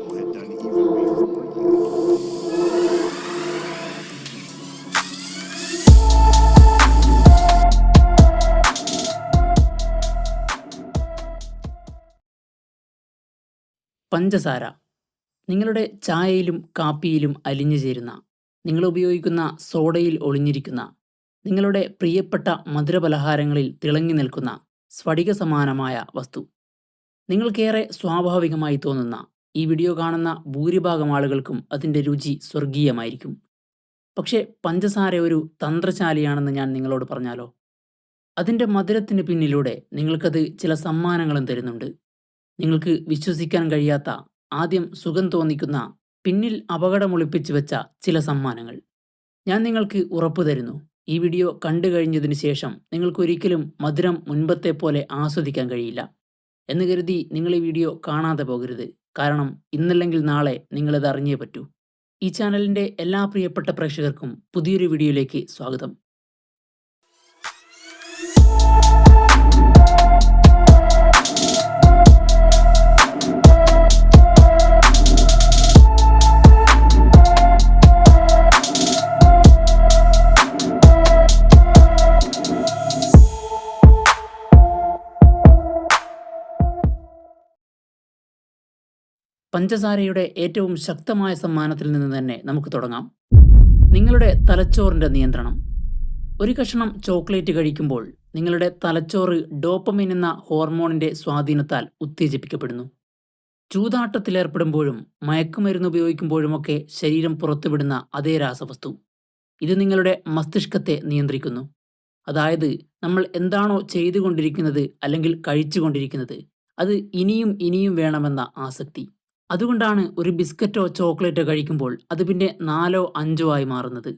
people had done even before you. പഞ്ചസാര നിങ്ങളുടെ ചായയിലും കാപ്പിയിലും അലിഞ്ഞു ചേരുന്ന നിങ്ങൾ ഉപയോഗിക്കുന്ന സോഡയിൽ ഒളിഞ്ഞിരിക്കുന്ന നിങ്ങളുടെ പ്രിയപ്പെട്ട മധുരപലഹാരങ്ങളിൽ തിളങ്ങി നിൽക്കുന്ന സ്ഫടിക സമാനമായ വസ്തു നിങ്ങൾക്കേറെ സ്വാഭാവികമായി തോന്നുന്ന ഈ വീഡിയോ കാണുന്ന ഭൂരിഭാഗം ആളുകൾക്കും അതിന്റെ രുചി സ്വർഗീയമായിരിക്കും. പക്ഷേ പഞ്ചസാര ഒരു തന്ത്രശാലിയാണെന്ന് ഞാൻ നിങ്ങളോട് പറഞ്ഞാലോ? അതിന്റെ മധുരത്തിന് പിന്നിലൂടെ നിങ്ങൾക്കത് ചില സമ്മാനങ്ങളും തരുന്നുണ്ട്. നിങ്ങൾക്ക് വിശ്വസിക്കാൻ കഴിയാത്ത ആദ്യം സുഖം തോന്നിക്കുന്ന പിന്നിൽ അപകടമൊളിപ്പിച്ചു വെച്ച ചില സമ്മാനങ്ങൾ. ഞാൻ നിങ്ങൾക്ക് ഉറപ്പു തരുന്നു. ഈ വീഡിയോ കണ്ടു കഴിഞ്ഞതിന് ശേഷം നിങ്ങൾക്കൊരിക്കലും മധുരം മുൻപത്തെ പോലെ ആസ്വദിക്കാൻ കഴിയില്ല. എന്ന് കരുതി നിങ്ങൾ ഈ വീഡിയോ കാണാതെ പോകരുത്. കാരണം ഇന്നല്ലെങ്കിൽ നാളെ നിങ്ങളിത് അറിഞ്ഞേ പറ്റൂ. ഈ ചാനലിന്റെ എല്ലാ പ്രിയപ്പെട്ട പ്രേക്ഷകർക്കും പുതിയൊരു വീഡിയോയിലേക്ക് സ്വാഗതം. പഞ്ചസാരയുടെ ഏറ്റവും ശക്തമായ സമ്മാനത്തിൽ നിന്ന് തന്നെ നമുക്ക് തുടങ്ങാം. നിങ്ങളുടെ തലച്ചോറിന്റെ നിയന്ത്രണം. ഒരു കഷണം ചോക്ലേറ്റ് കഴിക്കുമ്പോൾ നിങ്ങളുടെ തലച്ചോറ് ഡോപ്പമിൻ എന്ന ഹോർമോണിന്റെ സ്വാധീനത്താൽ ഉത്തേജിപ്പിക്കപ്പെടുന്നു. ചൂതാട്ടത്തിലേർപ്പെടുമ്പോഴും മയക്കുമരുന്ന് ഉപയോഗിക്കുമ്പോഴുമൊക്കെ ശരീരം പുറത്തുവിടുന്ന അതേ രാസവസ്തു. ഇത് നിങ്ങളുടെ മസ്തിഷ്കത്തെ നിയന്ത്രിക്കുന്നു. അതായത് നമ്മൾ എന്താണോ ചെയ്തുകൊണ്ടിരിക്കുന്നത് അല്ലെങ്കിൽ കഴിച്ചുകൊണ്ടിരിക്കുന്നത് അത് ഇനിയും ഇനിയും വേണമെന്ന ആസക്തി. അതുകൊണ്ടാണ് ഒരു ബിസ്ക്കറ്റോ ചോക്ലേറ്റോ കഴിക്കുമ്പോൾ അത് പിന്നെ നാലോ അഞ്ചോ ആയി മാറുന്നത്.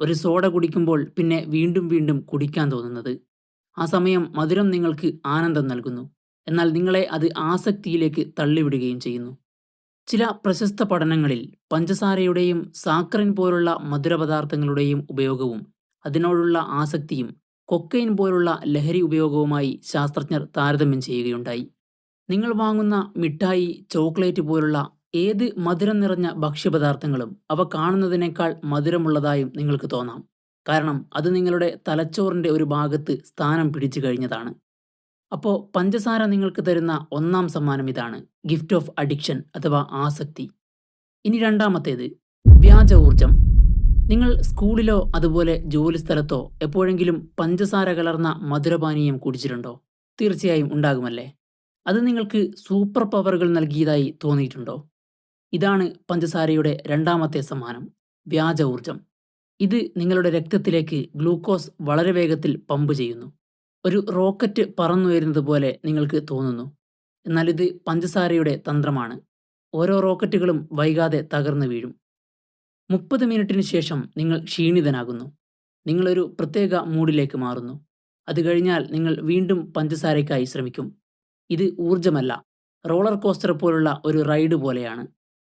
ഒരു സോഡ കുടിക്കുമ്പോൾ പിന്നെ വീണ്ടും വീണ്ടും കുടിക്കാൻ തോന്നുന്നത്. ആ സമയം മധുരം നിങ്ങൾക്ക് ആനന്ദം നൽകുന്നു. എന്നാൽ നിങ്ങളെ അത് ആസക്തിയിലേക്ക് തള്ളിവിടുകയും ചെയ്യുന്നു. ചില പ്രശസ്ത പഠനങ്ങളിൽ പഞ്ചസാരയുടെയും സാക്കറിൻ പോലുള്ള മധുരപദാർത്ഥങ്ങളുടെയും ഉപയോഗവും അതിനോടുള്ള ആസക്തിയും കൊക്കൈൻ പോലുള്ള ലഹരി ഉപയോഗവുമായി ശാസ്ത്രജ്ഞർ താരതമ്യം ചെയ്യുകയുണ്ടായി. നിങ്ങൾ വാങ്ങുന്ന മിഠായി ചോക്ലേറ്റ് പോലുള്ള ഏത് മധുരം നിറഞ്ഞ ഭക്ഷ്യപദാർത്ഥങ്ങളും അവ കാണുന്നതിനേക്കാൾ മധുരമുള്ളതായും നിങ്ങൾക്ക് തോന്നാം. കാരണം അത് നിങ്ങളുടെ തലച്ചോറിന്റെ ഒരു ഭാഗത്ത് സ്ഥാനം പിടിച്ചു കഴിഞ്ഞതാണ്. അപ്പോൾ പഞ്ചസാര നിങ്ങൾക്ക് തരുന്ന ഒന്നാം സമ്മാനം ഇതാണ്. ഗിഫ്റ്റ് ഓഫ് അഡിക്ഷൻ അഥവാ ആസക്തി. ഇനി രണ്ടാമത്തേത് വ്യാജ ഊർജം നിങ്ങൾ സ്കൂളിലോ അതുപോലെ ജോലിസ്ഥലത്തോ എപ്പോഴെങ്കിലും പഞ്ചസാര കലർന്ന മധുരപാനീയം കുടിച്ചിട്ടുണ്ടോ? തീർച്ചയായും ഉണ്ടാകുമല്ലേ? അത് നിങ്ങൾക്ക് സൂപ്പർ പവറുകൾ നൽകിയതായി തോന്നിയിട്ടുണ്ടോ? ഇതാണ് പഞ്ചസാരയുടെ രണ്ടാമത്തെ സമ്മാനം വ്യാജ ഊർജം ഇത് നിങ്ങളുടെ രക്തത്തിലേക്ക് ഗ്ലൂക്കോസ് വളരെ വേഗത്തിൽ പമ്പ് ചെയ്യുന്നു. ഒരു റോക്കറ്റ് പറന്നുയരുന്നത് പോലെ നിങ്ങൾക്ക് തോന്നുന്നു. എന്നാൽ ഇത് പഞ്ചസാരയുടെ തന്ത്രമാണ്. ഓരോ റോക്കറ്റുകളും വൈകാതെ തകർന്നു വീഴും. മുപ്പത് മിനിറ്റിന് ശേഷം നിങ്ങൾ ക്ഷീണിതനാകുന്നു. നിങ്ങളൊരു പ്രത്യേക മൂഡിലേക്ക് മാറുന്നു. അത് കഴിഞ്ഞാൽ നിങ്ങൾ വീണ്ടും പഞ്ചസാരയ്ക്കായി ശ്രമിക്കും. ഇത് ഊർജമല്ല റോളർ കോസ്റ്റർ പോലുള്ള ഒരു റൈഡ് പോലെയാണ്.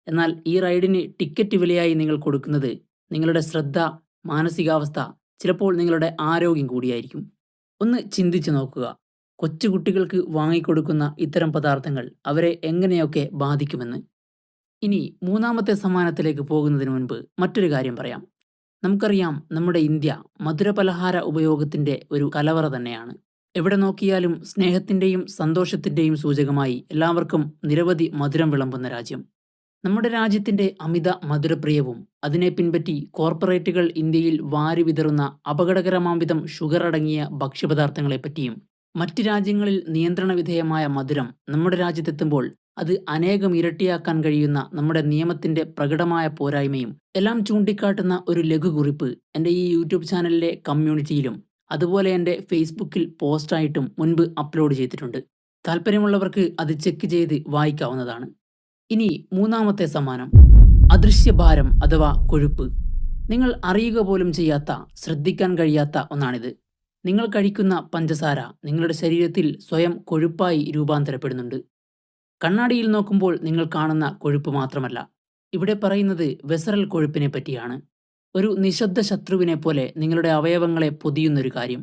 എന്നാൽ ഈ റൈഡിന് ടിക്കറ്റ് വിലയായി നിങ്ങൾ കൊടുക്കുന്നത് നിങ്ങളുടെ ശ്രദ്ധ മാനസികാവസ്ഥ ചിലപ്പോൾ നിങ്ങളുടെ ആരോഗ്യം കൂടിയായിരിക്കും. ഒന്ന് ചിന്തിച്ചു നോക്കുക. കൊച്ചുകുട്ടികൾക്ക് വാങ്ങിക്കൊടുക്കുന്ന ഇത്തരം പദാർത്ഥങ്ങൾ അവരെ എങ്ങനെയൊക്കെ ബാധിക്കുമെന്ന്. ഇനി മൂന്നാമത്തെ സമ്മാനത്തിലേക്ക് പോകുന്നതിന് മുൻപ് മറ്റൊരു കാര്യം പറയാം. നമുക്കറിയാം നമ്മുടെ ഇന്ത്യ മധുരപലഹാര ഉപയോഗത്തിന്റെ ഒരു കലവറ തന്നെയാണ്. എവിടെ നോക്കിയാലും സ്നേഹത്തിന്റെയും സന്തോഷത്തിന്റെയും സൂചകമായി എല്ലാവർക്കും നിരവധി മധുരം വിളമ്പുന്ന രാജ്യം. നമ്മുടെ രാജ്യത്തിന്റെ അമിത മധുരപ്രിയവും അതിനെ പിൻപറ്റി കോർപ്പറേറ്റുകൾ ഇന്ത്യയിൽ വാരി വിതറുന്ന അപകടകരമാം വിധം ഷുഗർ അടങ്ങിയ ഭക്ഷ്യപദാർത്ഥങ്ങളെപ്പറ്റിയും മറ്റ് രാജ്യങ്ങളിൽ നിയന്ത്രണ വിധേയമായ മധുരം നമ്മുടെ രാജ്യത്തെത്തുമ്പോൾ അത് അനേകം ഇരട്ടിയാക്കാൻ കഴിയുന്ന നമ്മുടെ നിയമത്തിന്റെ പ്രകടമായ പോരായ്മയും എല്ലാം ചൂണ്ടിക്കാട്ടുന്ന ഒരു ലഘുകുറിപ്പ് എന്റെ ഈ യൂട്യൂബ് ചാനലിലെ കമ്മ്യൂണിറ്റിയിലും അതുപോലെ എന്റെ ഫേസ്ബുക്കിൽ പോസ്റ്റായിട്ടും മുൻപ് അപ്ലോഡ് ചെയ്തിട്ടുണ്ട്. താല്പര്യമുള്ളവർക്ക് അത് ചെക്ക് ചെയ്ത് വായിക്കാവുന്നതാണ്. ഇനി മൂന്നാമത്തെ സമ്മാനം. അദൃശ്യഭാരം അഥവാ കൊഴുപ്പ്. നിങ്ങൾ അറിയുക പോലും ചെയ്യാത്ത ശ്രദ്ധിക്കാൻ കഴിയാത്ത ഒന്നാണിത്. നിങ്ങൾ കഴിക്കുന്ന പഞ്ചസാര നിങ്ങളുടെ ശരീരത്തിൽ സ്വയം കൊഴുപ്പായി രൂപാന്തരപ്പെടുന്നുണ്ട്. കണ്ണാടിയിൽ നോക്കുമ്പോൾ നിങ്ങൾ കാണുന്ന കൊഴുപ്പ് മാത്രമല്ല. ഇവിടെ പറയുന്നത് വെസറൽ കൊഴുപ്പിനെ പറ്റിയാണ്. ഒരു നിശബ്ദ ശത്രുവിനെ പോലെ നിങ്ങളുടെ അവയവങ്ങളെ പൊതിയുന്നൊരു കാര്യം.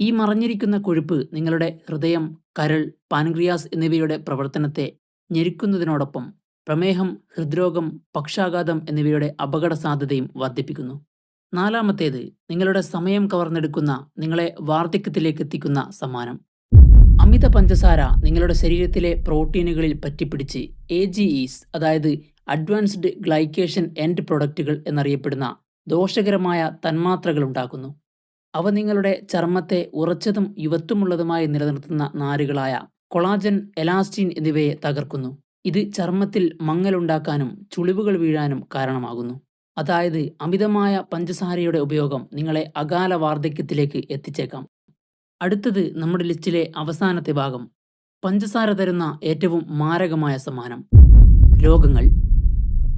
ഈ മറഞ്ഞിരിക്കുന്ന കൊഴുപ്പ് നിങ്ങളുടെ ഹൃദയം കരൾ പാൻക്രിയാസ് എന്നിവയുടെ പ്രവർത്തനത്തെ ഞെരുക്കുന്നതിനോടൊപ്പം പ്രമേഹം ഹൃദ്രോഗം പക്ഷാഘാതം എന്നിവയുടെ അപകട സാധ്യതയും വർദ്ധിപ്പിക്കുന്നു. നാലാമത്തേത് നിങ്ങളുടെ സമയം കവർന്നെടുക്കുന്ന നിങ്ങളെ വാർദ്ധക്യത്തിലേക്ക് എത്തിക്കുന്ന സമ്മാനം. അമിത പഞ്ചസാര നിങ്ങളുടെ ശരീരത്തിലെ പ്രോട്ടീനുകളിൽ പറ്റിപ്പിടിച്ച് എ ജി ഈസ് അതായത് അഡ്വാൻസ്ഡ് ഗ്ലൈക്കേഷൻ എൻഡ് പ്രൊഡക്റ്റുകൾ എന്നറിയപ്പെടുന്ന ദോഷകരമായ തന്മാത്രകൾ ഉണ്ടാക്കുന്നു. അവ നിങ്ങളുടെ ചർമ്മത്തെ ഉറച്ചതും യുവത്വമുള്ളതുമായി നിലനിർത്തുന്ന നാരുകളായ കൊളാജൻ എലാസ്റ്റിൻ എന്നിവയെ തകർക്കുന്നു. ഇത് ചർമ്മത്തിൽ മങ്ങലുണ്ടാക്കാനും ചുളിവുകൾ വീഴാനും കാരണമാകുന്നു. അതായത് അമിതമായ പഞ്ചസാരയുടെ ഉപയോഗം നിങ്ങളെ അകാല വാർദ്ധക്യത്തിലേക്ക് എത്തിച്ചേക്കാം. അടുത്തത് നമ്മുടെ ലിസ്റ്റിലെ അവസാനത്തെ ഭാഗം. പഞ്ചസാര തരുന്ന ഏറ്റവും മാരകമായ സമ്മാനം. രോഗങ്ങൾ.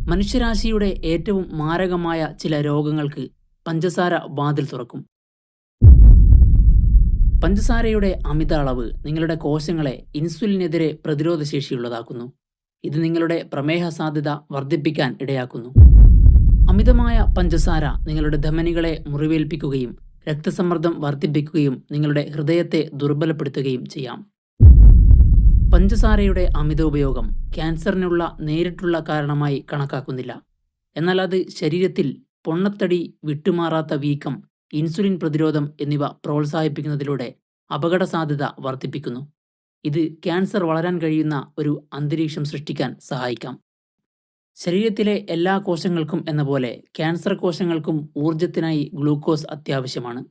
മനുഷ്യരാശിയുടെ ഏറ്റവും മാരകമായ ചില രോഗങ്ങൾക്ക് പഞ്ചസാര വാതിൽ തുറക്കും. പഞ്ചസാരയുടെ അമിത അളവ് നിങ്ങളുടെ കോശങ്ങളെ ഇൻസുലിനെതിരെ പ്രതിരോധശേഷിയുള്ളതാക്കുന്നു ഇത് നിങ്ങളുടെ പ്രമേഹ സാധ്യത വർദ്ധിപ്പിക്കാൻ ഇടയാക്കുന്നു. അമിതമായ പഞ്ചസാര നിങ്ങളുടെ ധമനികളെ മുറിവേൽപ്പിക്കുകയും രക്തസമ്മർദ്ദം വർദ്ധിപ്പിക്കുകയും നിങ്ങളുടെ ഹൃദയത്തെ ദുർബലപ്പെടുത്തുകയും ചെയ്യാം. പഞ്ചസാരയുടെ അമിത ഉപയോഗം ക്യാൻസറിനുള്ള നേരിട്ടുള്ള കാരണമായി കണക്കാക്കുന്നില്ല. എന്നാൽ അത് ശരീരത്തിൽ പൊണ്ണത്തടി വിട്ടുമാറാത്ത വീക്കം ഇൻസുലിൻ പ്രതിരോധം എന്നിവ പ്രോത്സാഹിപ്പിക്കുന്നതിലൂടെ അപകട സാധ്യത വർദ്ധിപ്പിക്കുന്നു. ഇത് ക്യാൻസർ വളരാൻ കഴിയുന്ന ഒരു അന്തരീക്ഷം സൃഷ്ടിക്കാൻ സഹായിക്കാം. ശരീരത്തിലെ എല്ലാ കോശങ്ങൾക്കും എന്ന പോലെ ക്യാൻസർ കോശങ്ങൾക്കും ഊർജത്തിനായി ഗ്ലൂക്കോസ് അത്യാവശ്യമാണ്.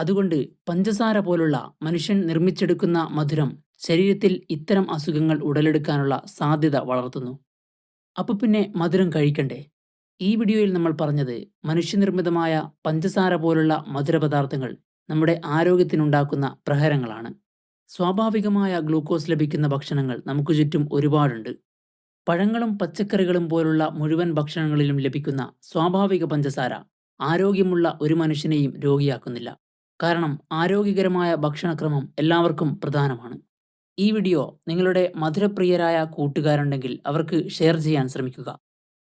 അതുകൊണ്ട് പഞ്ചസാര പോലുള്ള മനുഷ്യൻ നിർമ്മിച്ചെടുക്കുന്ന മധുരം ശരീരത്തിൽ ഇത്തരം അസുഖങ്ങൾ ഉടലെടുക്കാനുള്ള സാധ്യത വളർത്തുന്നു. അപ്പൊ പിന്നെ മധുരം കഴിക്കണ്ടേ? ഈ വീഡിയോയിൽ നമ്മൾ പറഞ്ഞത് മനുഷ്യനിർമ്മിതമായ പഞ്ചസാര പോലുള്ള മധുരപദാർത്ഥങ്ങൾ നമ്മുടെ ആരോഗ്യത്തിനുണ്ടാക്കുന്ന പ്രഹരങ്ങളാണ്. സ്വാഭാവികമായ ഗ്ലൂക്കോസ് ലഭിക്കുന്ന ഭക്ഷണങ്ങൾ നമുക്ക് ചുറ്റും ഒരുപാടുണ്ട്. പഴങ്ങളും പച്ചക്കറികളും പോലുള്ള മുഴുവൻ ഭക്ഷണങ്ങളിലും ലഭിക്കുന്ന സ്വാഭാവിക പഞ്ചസാര ആരോഗ്യമുള്ള ഒരു മനുഷ്യനെയും രോഗിയാക്കുന്നില്ല. കാരണം ആരോഗ്യകരമായ ഭക്ഷണക്രമം എല്ലാവർക്കും പ്രധാനമാണ്. ഈ വീഡിയോ നിങ്ങളുടെ മധുരപ്രിയരായ കൂട്ടുകാരുണ്ടെങ്കിൽ അവർക്ക് ഷെയർ ചെയ്യാൻ ശ്രമിക്കുക.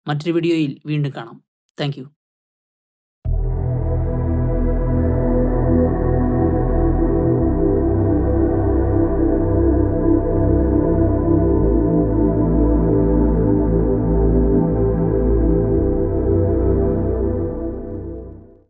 മറ്റൊരു വീഡിയോയിൽ വീണ്ടും കാണാം. താങ്ക്